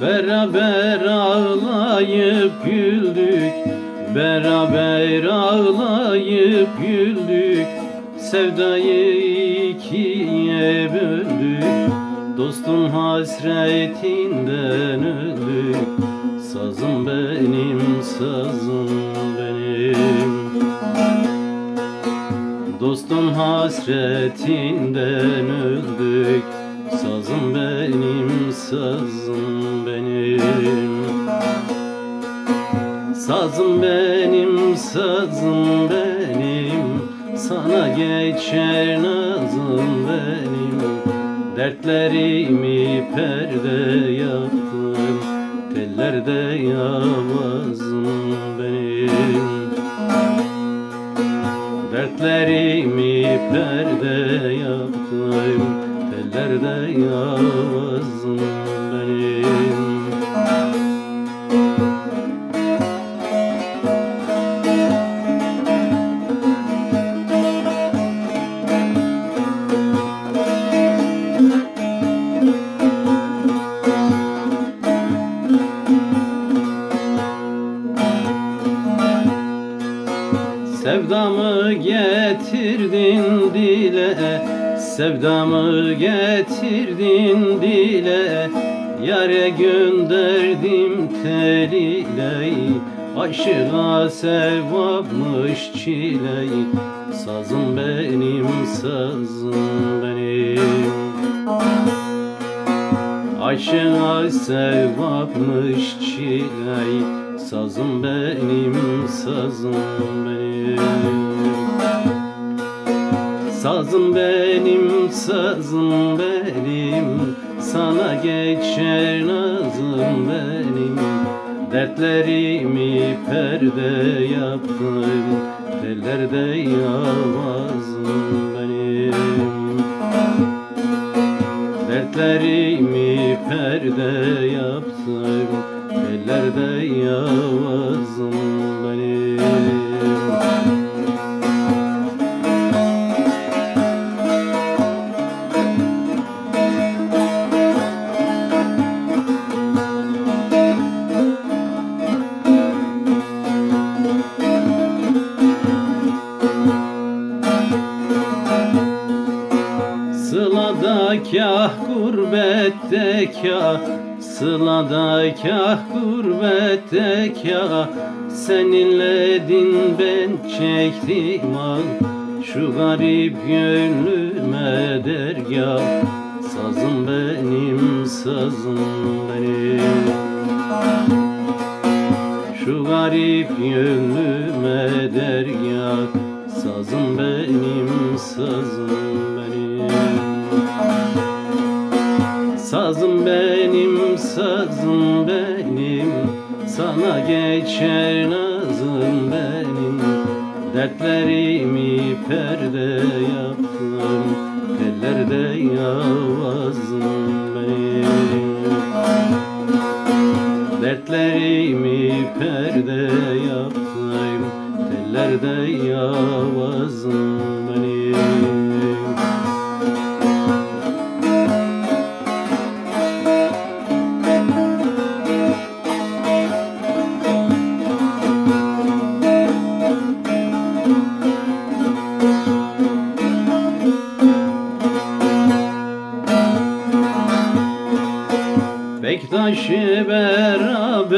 Beraber ağlayıp güldük. Beraber ağlayıp güldük. Sevdayı ikiye böldük. Dostum hasretinden öldük. Sazım benim, sazım benim. Dostum hasretinden öldük. Sazım benim, sazım Sazım benim, sazım benim. Sana geçer nazım benim. Dertlerimi perde yaptım Tellerde yavazım benim. Dertlerimi perde yaptım Tellerde yavazım getirdin dile Sevdamı getirdin dile. Yare gönderdim teliyle Aşığa sevapmış çile Sazım benim, sazım benim. Aşığa sevapmış çile Sazım benim, sazım benim Sazım benim, sazım benim. Sana geçer nazım benim. Dertlerimi perde yaptım Tellerde yavazım benim. Dertlerimi perde yaptım Ellerde yavazım kah Sılada kah gurbette kah Seninle din ben çektim al Şu garip gönlüme dergah. Sazım benim, sazım benim. Şu garip gönlüme dergah. Sazım benim, sazım benim benim, sazım benim. Sana geçer nazım benim. Dertlerimi perde yaptım Ellerde yavazım benim. Dertlerimi perde yaptım Tellerde yavazım Bektaş'ı beraberinle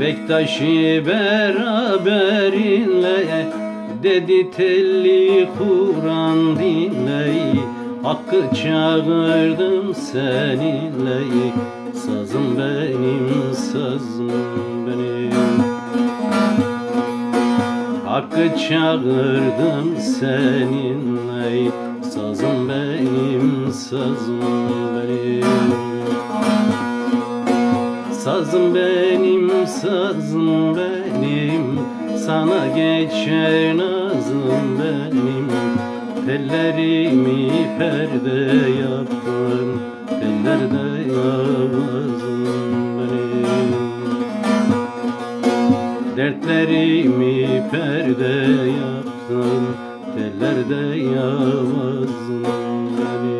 Bektaş'ı beraberinle Dedi telli Kur'an dinle Hakkı çağırdım seninle Sazım benim, sazım benim. Hakkı çağırdım seninle Sazım benim, sazım benim Sazım benim, sazım benim. Sana geçer nazım benim. Tellerimi perde yaptım Tellerde yavazım benim. Dertlerimi perde yaptım Tellerde yavazım benim